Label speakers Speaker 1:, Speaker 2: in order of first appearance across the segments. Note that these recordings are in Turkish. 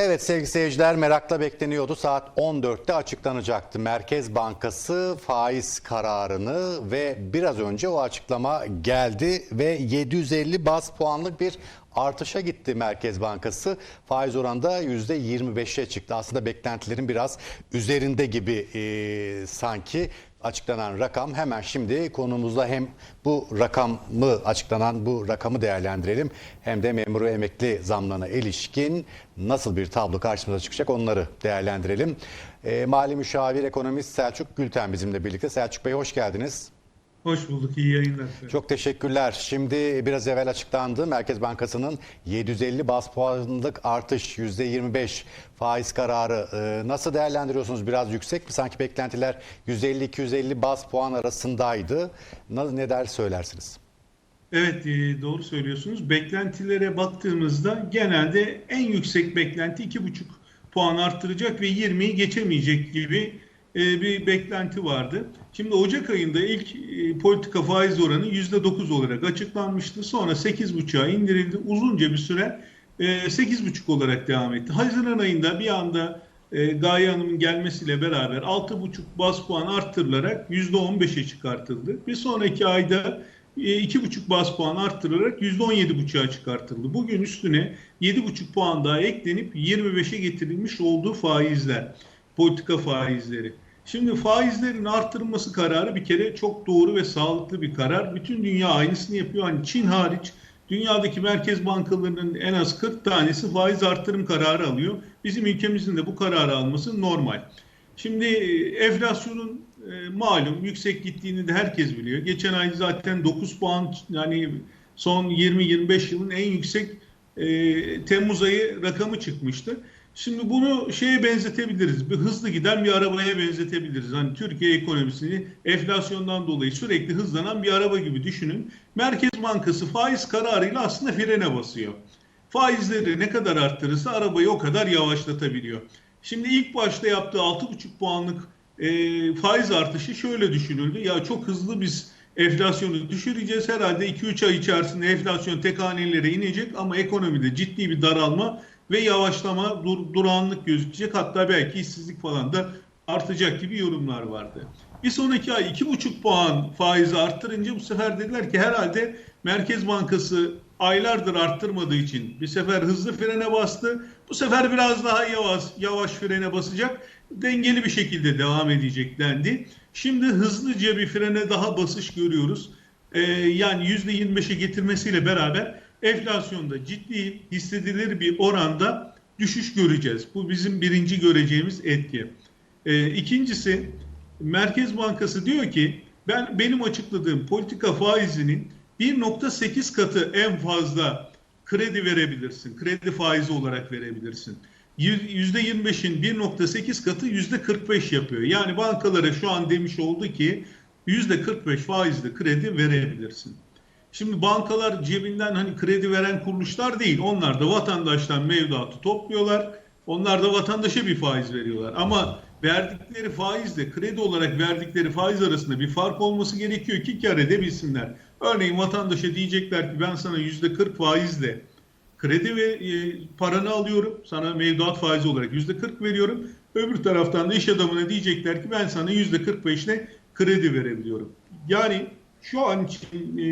Speaker 1: Evet sevgili seyirciler merakla bekleniyordu. Saat 14'te açıklanacaktı. Merkez Bankası faiz kararını ve biraz önce o açıklama geldi ve 750 bas puanlık bir artışa gitti Merkez Bankası. Faiz oranında %25'e çıktı. Aslında beklentilerin biraz üzerinde gibi e, sanki açıklanan rakam. Hemen şimdi konumuzda hem bu rakamı açıklanan bu rakamı değerlendirelim hem de memur ve emekli zamlarına ilişkin nasıl bir tablo karşımıza çıkacak onları değerlendirelim. E, Mali Müşavir Ekonomist Selçuk Gülten bizimle birlikte. Selçuk Bey hoş geldiniz.
Speaker 2: Hoş bulduk, iyi yayınlar.
Speaker 1: Çok teşekkürler. Şimdi biraz evvel açıklandı. Merkez Bankası'nın 750 bas puanlık artış %25 faiz kararı e, nasıl değerlendiriyorsunuz? Biraz yüksek mi? Sanki beklentiler 150-250 bas puan arasındaydı. Ne, ne der söylersiniz?
Speaker 2: Evet, e, doğru söylüyorsunuz. Beklentilere baktığımızda genelde en yüksek beklenti 2,5 puan arttıracak ve 20'yi geçemeyecek gibi e, bir beklenti vardı. Şimdi Ocak ayında ilk e, politika faiz oranı %9 olarak açıklanmıştı. Sonra 8,5'a indirildi. Uzunca bir süre e, 8,5 olarak devam etti. Haziran ayında bir anda e, Gaye Hanım'ın gelmesiyle beraber 6,5 bas puan arttırılarak %15'e çıkartıldı. Bir sonraki ayda e, 2,5 bas puan arttırılarak %17,5'a çıkartıldı. Bugün üstüne 7,5 puan daha eklenip 25'e getirilmiş olduğu faizler, politika faizleri. Şimdi faizlerin arttırılması kararı bir kere çok doğru ve sağlıklı bir karar. Bütün dünya aynısını yapıyor. Hani Çin hariç dünyadaki merkez bankalarının en az 40 tanesi faiz arttırım kararı alıyor. Bizim ülkemizin de bu kararı alması normal. Şimdi e, enflasyonun e, malum yüksek gittiğini de herkes biliyor. Geçen ay zaten 9 puan yani son 20-25 yılın en yüksek e, Temmuz ayı rakamı çıkmıştı. Şimdi bunu şeye benzetebiliriz. Bir hızlı giden bir arabaya benzetebiliriz. Hani Türkiye ekonomisini enflasyondan dolayı sürekli hızlanan bir araba gibi düşünün. Merkez Bankası faiz kararıyla aslında frene basıyor. Faizleri ne kadar arttırırsa arabayı o kadar yavaşlatabiliyor. Şimdi ilk başta yaptığı 6,5 puanlık e, faiz artışı şöyle düşünüldü. Ya çok hızlı biz enflasyonu düşüreceğiz. Herhalde 2-3 ay içerisinde enflasyon tek inecek ama ekonomide ciddi bir daralma ve yavaşlama, dur, durağanlık gözükecek. Hatta belki işsizlik falan da artacak gibi yorumlar vardı. Bir sonraki ay 2,5 puan faizi arttırınca bu sefer dediler ki herhalde Merkez Bankası aylardır arttırmadığı için bir sefer hızlı frene bastı. Bu sefer biraz daha yavaş yavaş frene basacak. Dengeli bir şekilde devam edecek dendi. Şimdi hızlıca bir frene daha basış görüyoruz. Ee, yani %25'e getirmesiyle beraber enflasyonda ciddi hissedilir bir oranda düşüş göreceğiz. Bu bizim birinci göreceğimiz etki. Ee, ikincisi Merkez Bankası diyor ki ben benim açıkladığım politika faizinin 1.8 katı en fazla kredi verebilirsin. Kredi faizi olarak verebilirsin. %25'in 1.8 katı %45 yapıyor. Yani bankalara şu an demiş oldu ki %45 faizli kredi verebilirsin. Şimdi bankalar cebinden hani kredi veren kuruluşlar değil. Onlar da vatandaştan mevduatı topluyorlar. Onlar da vatandaşa bir faiz veriyorlar. Ama verdikleri faizle kredi olarak verdikleri faiz arasında bir fark olması gerekiyor ki kar edebilsinler. Örneğin vatandaşa diyecekler ki ben sana yüzde 40 faizle kredi ve e, paranı alıyorum. Sana mevduat faizi olarak yüzde 40 veriyorum. Öbür taraftan da iş adamına diyecekler ki ben sana yüzde 45 ile kredi verebiliyorum. Yani şu an için e,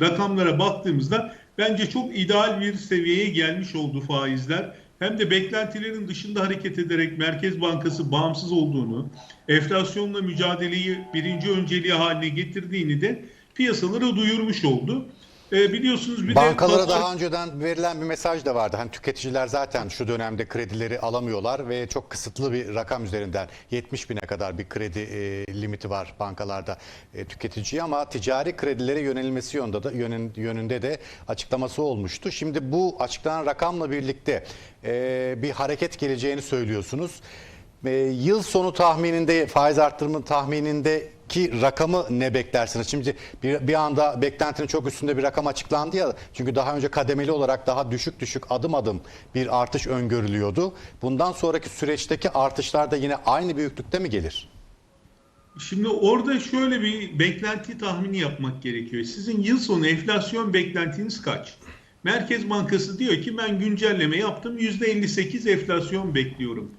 Speaker 2: rakamlara baktığımızda bence çok ideal bir seviyeye gelmiş oldu faizler. Hem de beklentilerin dışında hareket ederek Merkez Bankası bağımsız olduğunu, enflasyonla mücadeleyi birinci önceliği haline getirdiğini de piyasalara duyurmuş oldu. E, biliyorsunuz bir
Speaker 1: Bankalara
Speaker 2: de
Speaker 1: daha önceden verilen bir mesaj da vardı. Hani tüketiciler zaten şu dönemde kredileri alamıyorlar ve çok kısıtlı bir rakam üzerinden 70 bine kadar bir kredi e, limiti var bankalarda e, tüketiciye ama ticari kredilere yönelilmesi yönünde de, yönün- yönünde de açıklaması olmuştu. Şimdi bu açıklanan rakamla birlikte e, bir hareket geleceğini söylüyorsunuz. E, yıl sonu tahmininde faiz arttırımı tahmininde ki rakamı ne beklersiniz? Şimdi bir, bir anda beklentinin çok üstünde bir rakam açıklandı ya. Çünkü daha önce kademeli olarak daha düşük düşük adım adım bir artış öngörülüyordu. Bundan sonraki süreçteki artışlar da yine aynı büyüklükte mi gelir?
Speaker 2: Şimdi orada şöyle bir beklenti tahmini yapmak gerekiyor. Sizin yıl sonu enflasyon beklentiniz kaç? Merkez Bankası diyor ki ben güncelleme yaptım %58 enflasyon bekliyorum.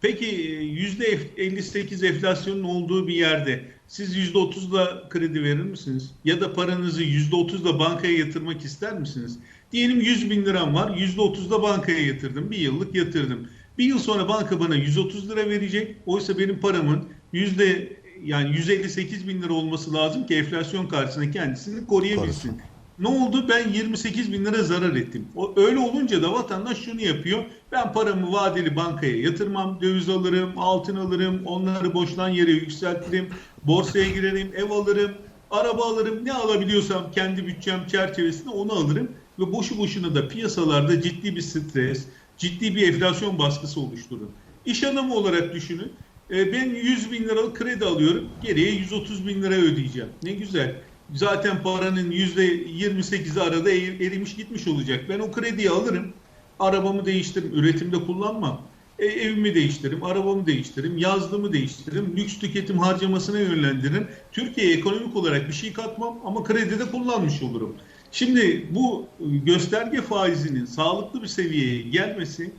Speaker 2: Peki %58 enflasyonun olduğu bir yerde siz %30'la kredi verir misiniz? Ya da paranızı %30'la bankaya yatırmak ister misiniz? Diyelim 100 bin liram var %30'la bankaya yatırdım. Bir yıllık yatırdım. Bir yıl sonra banka bana 130 lira verecek. Oysa benim paramın yüzde yani 158 bin lira olması lazım ki enflasyon karşısında kendisini koruyabilsin. Ne oldu? Ben 28 bin lira zarar ettim. O, öyle olunca da vatandaş şunu yapıyor. Ben paramı vadeli bankaya yatırmam, döviz alırım, altın alırım, onları boştan yere yükseltirim, borsaya girerim, ev alırım, araba alırım, ne alabiliyorsam kendi bütçem çerçevesinde onu alırım. Ve boşu boşuna da piyasalarda ciddi bir stres, ciddi bir enflasyon baskısı oluşturur. İş adamı olarak düşünün. E, Ben 100 bin liralık kredi alıyorum. Geriye 130 bin lira ödeyeceğim. Ne güzel. Zaten paranın %28'i arada er- erimiş gitmiş olacak. Ben o krediyi alırım. Arabamı değiştiririm. Üretimde kullanmam. E, evimi değiştiririm. Arabamı değiştiririm. Yazlığımı değiştiririm. Lüks tüketim harcamasına yönlendiririm. Türkiye'ye ekonomik olarak bir şey katmam ama kredide kullanmış olurum. Şimdi bu gösterge faizinin sağlıklı bir seviyeye gelmesi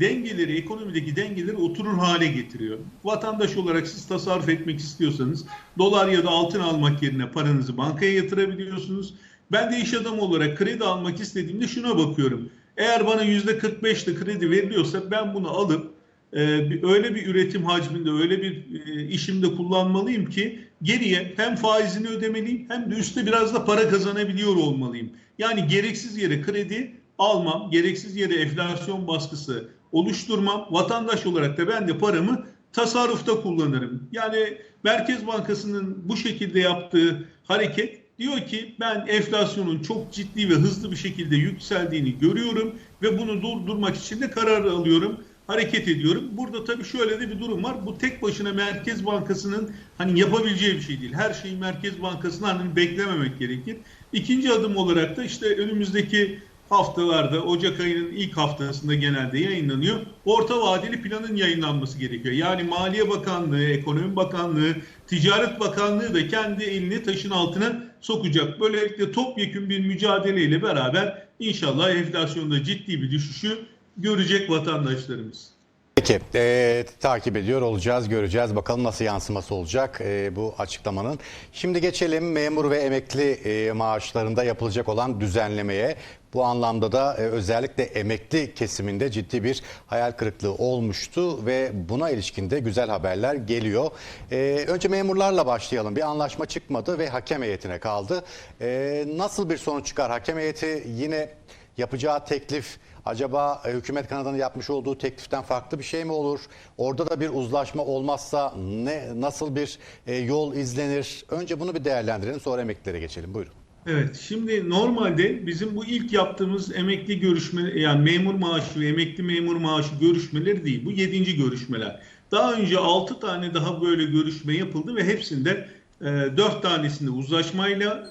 Speaker 2: dengeleri, ekonomideki dengeleri oturur hale getiriyor. Vatandaş olarak siz tasarruf etmek istiyorsanız dolar ya da altın almak yerine paranızı bankaya yatırabiliyorsunuz. Ben de iş adamı olarak kredi almak istediğimde şuna bakıyorum. Eğer bana %45'te kredi veriliyorsa ben bunu alıp e, öyle bir üretim hacminde, öyle bir e, işimde kullanmalıyım ki geriye hem faizini ödemeliyim hem de üstte biraz da para kazanabiliyor olmalıyım. Yani gereksiz yere kredi almam, gereksiz yere enflasyon baskısı oluşturmam. Vatandaş olarak da ben de paramı tasarrufta kullanırım. Yani Merkez Bankası'nın bu şekilde yaptığı hareket diyor ki ben enflasyonun çok ciddi ve hızlı bir şekilde yükseldiğini görüyorum ve bunu durdurmak için de karar alıyorum hareket ediyorum. Burada tabii şöyle de bir durum var. Bu tek başına Merkez Bankası'nın hani yapabileceği bir şey değil. Her şeyi Merkez Bankası'ndan hani beklememek gerekir. İkinci adım olarak da işte önümüzdeki haftalarda Ocak ayının ilk haftasında genelde yayınlanıyor. Orta vadeli planın yayınlanması gerekiyor. Yani Maliye Bakanlığı, Ekonomi Bakanlığı, Ticaret Bakanlığı da kendi elini taşın altına sokacak. Böylelikle topyekun bir mücadeleyle beraber inşallah enflasyonda ciddi bir düşüşü görecek vatandaşlarımız.
Speaker 1: Peki e, takip ediyor olacağız göreceğiz bakalım nasıl yansıması olacak e, bu açıklamanın. Şimdi geçelim memur ve emekli e, maaşlarında yapılacak olan düzenlemeye. Bu anlamda da e, özellikle emekli kesiminde ciddi bir hayal kırıklığı olmuştu ve buna ilişkin de güzel haberler geliyor. E, önce memurlarla başlayalım. Bir anlaşma çıkmadı ve hakem heyetine kaldı. E, nasıl bir sonuç çıkar? Hakem heyeti yine yapacağı teklif acaba e, hükümet kanadının yapmış olduğu tekliften farklı bir şey mi olur? Orada da bir uzlaşma olmazsa ne nasıl bir e, yol izlenir? Önce bunu bir değerlendirelim sonra emeklilere geçelim. Buyurun.
Speaker 2: Evet, şimdi normalde bizim bu ilk yaptığımız emekli görüşme, yani memur maaşı ve emekli memur maaşı görüşmeleri değil. Bu yedinci görüşmeler. Daha önce altı tane daha böyle görüşme yapıldı ve hepsinde e, dört tanesinde uzlaşmayla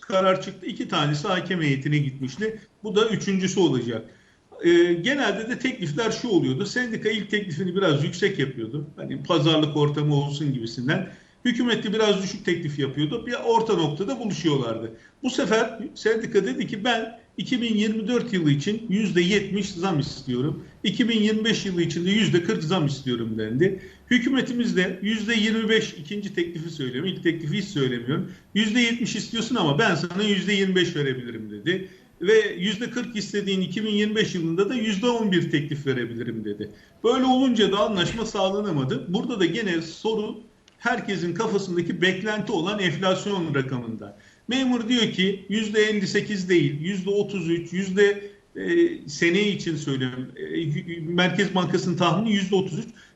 Speaker 2: karar çıktı. iki tanesi hakem heyetine gitmişti. Bu da üçüncüsü olacak. E, genelde de teklifler şu oluyordu. Sendika ilk teklifini biraz yüksek yapıyordu. Hani pazarlık ortamı olsun gibisinden. Hükümeti biraz düşük teklif yapıyordu. Bir orta noktada buluşuyorlardı. Bu sefer sendika dedi ki ben 2024 yılı için %70 zam istiyorum. 2025 yılı için de %40 zam istiyorum dendi. Hükümetimiz de %25 ikinci teklifi söylüyorum. İlk teklifi hiç söylemiyorum. %70 istiyorsun ama ben sana %25 verebilirim dedi. Ve %40 istediğin 2025 yılında da %11 teklif verebilirim dedi. Böyle olunca da anlaşma sağlanamadı. Burada da gene soru herkesin kafasındaki beklenti olan enflasyon rakamında. Memur diyor ki %58 değil, %33, yüzde e, sene için söylüyorum. E, Merkez Bankası'nın tahmini %33.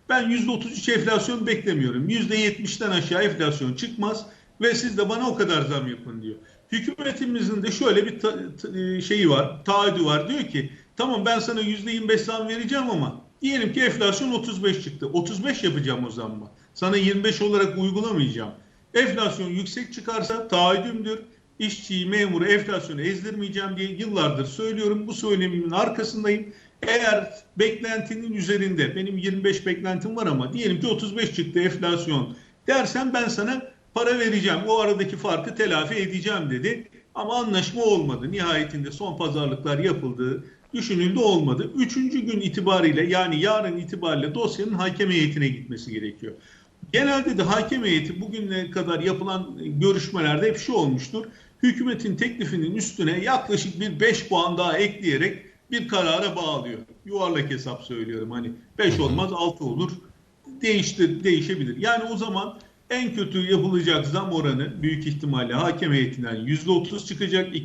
Speaker 2: Ben %33 enflasyon beklemiyorum. %70'den aşağı enflasyon çıkmaz ve siz de bana o kadar zam yapın diyor. Hükümetimizin de şöyle bir ta- ta- şeyi var, taahhüdü var. Diyor ki tamam ben sana %25 zam vereceğim ama diyelim ki enflasyon 35 çıktı. 35 yapacağım o zammı. Sana 25 olarak uygulamayacağım. Enflasyon yüksek çıkarsa taahhüdümdür. İşçiyi, memuru enflasyonu ezdirmeyeceğim diye yıllardır söylüyorum. Bu söylemimin arkasındayım. Eğer beklentinin üzerinde, benim 25 beklentim var ama diyelim ki 35 çıktı enflasyon dersen ben sana para vereceğim. O aradaki farkı telafi edeceğim dedi. Ama anlaşma olmadı. Nihayetinde son pazarlıklar yapıldı. Düşünüldü olmadı. Üçüncü gün itibariyle yani yarın itibariyle dosyanın hakem heyetine gitmesi gerekiyor. Genelde de hakem heyeti bugüne kadar yapılan görüşmelerde hep şu olmuştur. Hükümetin teklifinin üstüne yaklaşık bir 5 puan daha ekleyerek bir karara bağlıyor. Yuvarlak hesap söylüyorum hani 5 olmaz 6 olur. Değiştir, değişebilir. Yani o zaman en kötü yapılacak zam oranı büyük ihtimalle hakem heyetinden %30 çıkacak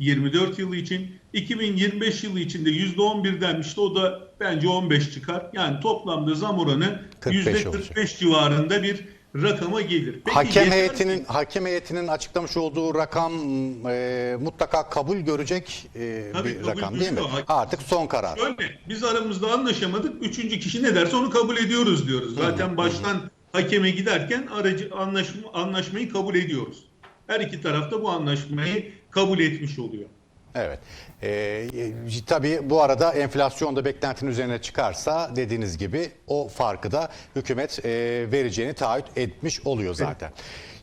Speaker 2: 2024 yılı için. 2025 yılı için de %11 denmişti. O da bence 15 çıkar. Yani toplamda zam oranı
Speaker 1: 45
Speaker 2: %45 civarında bir rakama gelir. Peki
Speaker 1: hakem heyetinin
Speaker 2: mi?
Speaker 1: hakem heyetinin açıklamış olduğu rakam e, mutlaka kabul görecek e,
Speaker 2: Tabii
Speaker 1: bir rakam değil mi?
Speaker 2: görüyor.
Speaker 1: Artık son karar.
Speaker 2: Şöyle biz aramızda anlaşamadık. Üçüncü kişi ne derse onu kabul ediyoruz diyoruz. Zaten baştan hakeme giderken aracı anlaşma, anlaşmayı kabul ediyoruz. Her iki taraf da bu anlaşmayı kabul etmiş oluyor.
Speaker 1: Evet. Ee, tabii bu arada enflasyon da beklentinin üzerine çıkarsa dediğiniz gibi o farkı da hükümet e, vereceğini taahhüt etmiş oluyor zaten.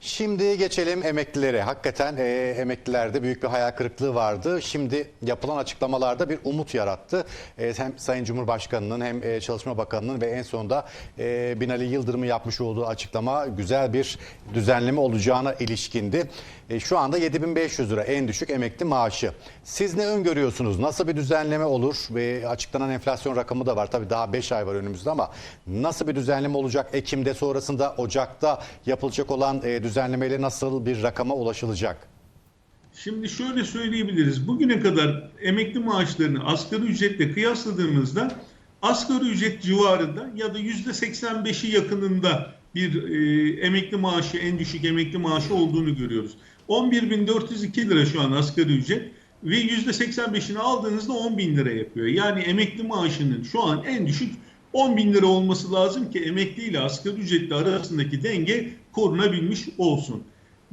Speaker 1: Şimdi geçelim emeklilere. Hakikaten e, emeklilerde büyük bir hayal kırıklığı vardı. Şimdi yapılan açıklamalarda bir umut yarattı. E, hem Sayın Cumhurbaşkanı'nın hem e, Çalışma Bakanı'nın ve en sonunda e, Binali Yıldırım'ın yapmış olduğu açıklama güzel bir düzenleme olacağına ilişkindi. E, şu anda 7500 lira en düşük emekli maaşı. Siz ne öngörüyorsunuz? Nasıl bir düzenleme olur? Ve açıklanan enflasyon rakamı da var. Tabii daha 5 ay var önümüzde ama nasıl bir düzenleme olacak? Ekim'de sonrasında Ocak'ta yapılacak olan e, düzenlemeyle nasıl bir rakama ulaşılacak?
Speaker 2: Şimdi şöyle söyleyebiliriz. Bugüne kadar emekli maaşlarını asgari ücretle kıyasladığımızda asgari ücret civarında ya da yüzde 85'i yakınında bir e, emekli maaşı, en düşük emekli maaşı olduğunu görüyoruz. 11.402 lira şu an asgari ücret ve yüzde 85'ini aldığınızda 10 bin lira yapıyor. Yani emekli maaşının şu an en düşük 10 bin lira olması lazım ki emekli ile asgari ücretli arasındaki denge korunabilmiş olsun.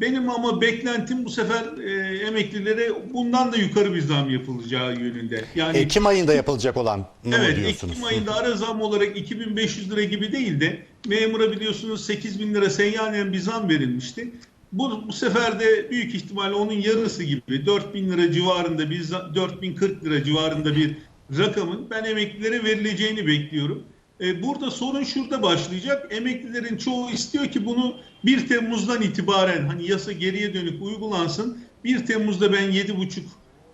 Speaker 2: Benim ama beklentim bu sefer e, emeklilere bundan da yukarı bir zam yapılacağı yönünde. Yani
Speaker 1: Ekim ayında yapılacak olan mı
Speaker 2: evet
Speaker 1: diyorsunuz?
Speaker 2: Ekim ayında ara zam olarak 2500 lira gibi değil de memura biliyorsunuz 8000 lira seyyanen bir zam verilmişti. Bu, bu sefer de büyük ihtimalle onun yarısı gibi 4000 lira civarında bir za- 4040 lira civarında bir rakamın ben emeklilere verileceğini bekliyorum. E, burada sorun şurada başlayacak. Emeklilerin çoğu istiyor ki bunu 1 Temmuz'dan itibaren hani yasa geriye dönük uygulansın. 1 Temmuz'da ben 7,5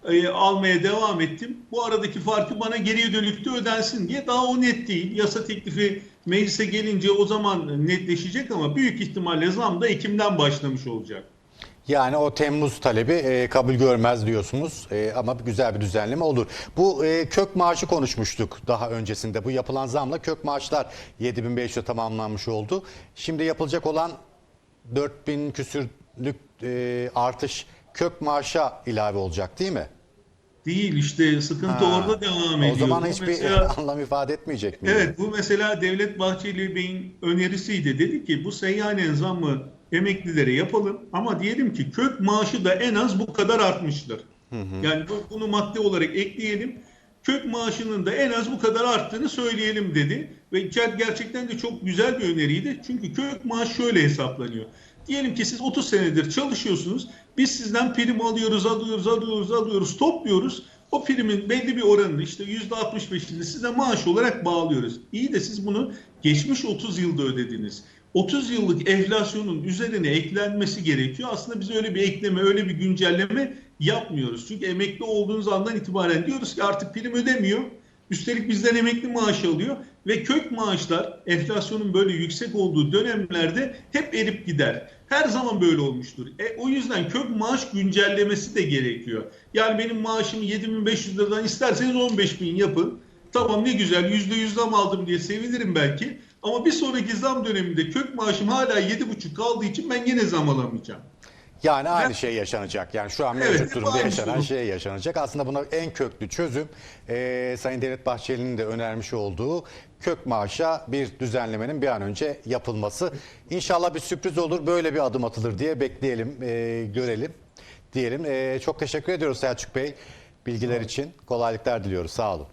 Speaker 2: e, almaya devam ettim. Bu aradaki farkı bana geriye dönükte ödensin diye daha o net değil. Yasa teklifi meclise gelince o zaman netleşecek ama büyük ihtimalle zam da Ekim'den başlamış olacak.
Speaker 1: Yani o Temmuz talebi e, kabul görmez diyorsunuz E, ama güzel bir düzenleme olur. Bu e, kök maaşı konuşmuştuk daha öncesinde. Bu yapılan zamla kök maaşlar 7500'e tamamlanmış oldu. Şimdi yapılacak olan 4000 küsürlük e, artış kök maaşa ilave olacak değil mi?
Speaker 2: Değil işte sıkıntı
Speaker 1: Ha,
Speaker 2: orada devam ediyor.
Speaker 1: O zaman
Speaker 2: Bu
Speaker 1: hiçbir
Speaker 2: mesela-
Speaker 1: anlam ifade etmeyecek mi?
Speaker 2: Evet bu mesela Devlet Bahçeli Bey'in önerisiydi. Dedi ki bu seyyanen zammı emeklilere yapalım ama diyelim ki kök maaşı da en az bu kadar artmıştır. Yani bu- bunu madde olarak ekleyelim. Kök maaşının da en az bu kadar arttığını söyleyelim dedi. Ve ger- gerçekten de çok güzel bir öneriydi. Çünkü kök maaş şöyle hesaplanıyor. Diyelim ki siz 30 senedir çalışıyorsunuz. Biz sizden prim alıyoruz, alıyoruz, alıyoruz, alıyoruz, topluyoruz. O primin belli bir oranını işte %65'ini size maaş olarak bağlıyoruz. İyi de siz bunu geçmiş 30 yılda ödediniz. 30 yıllık enflasyonun üzerine eklenmesi gerekiyor. Aslında biz öyle bir ekleme, öyle bir güncelleme yapmıyoruz. Çünkü emekli olduğunuz andan itibaren diyoruz ki artık prim ödemiyor. Üstelik bizden emekli maaşı alıyor ve kök maaşlar enflasyonun böyle yüksek olduğu dönemlerde hep erip gider. Her zaman böyle olmuştur. E, o yüzden kök maaş güncellemesi de gerekiyor. Yani benim maaşımı 7500 liradan isterseniz 15000 yapın. Tamam ne güzel %100 zam aldım diye sevinirim belki. Ama bir sonraki zam döneminde kök maaşım hala 7,5 kaldığı için ben yine zam alamayacağım.
Speaker 1: Yani aynı şey yaşanacak. Yani şu an
Speaker 2: Evet,
Speaker 1: mevcut
Speaker 2: hep
Speaker 1: durumda yaşanan şey yaşanacak. Aslında buna en köklü çözüm e, Sayın Devlet Bahçeli'nin de önermiş olduğu kök maaşa bir düzenlemenin bir an önce yapılması. İnşallah bir sürpriz olur. Böyle bir adım atılır diye bekleyelim, e, görelim diyelim. E, çok teşekkür ediyoruz Selçuk Bey bilgiler için. Kolaylıklar diliyoruz. Sağ olun.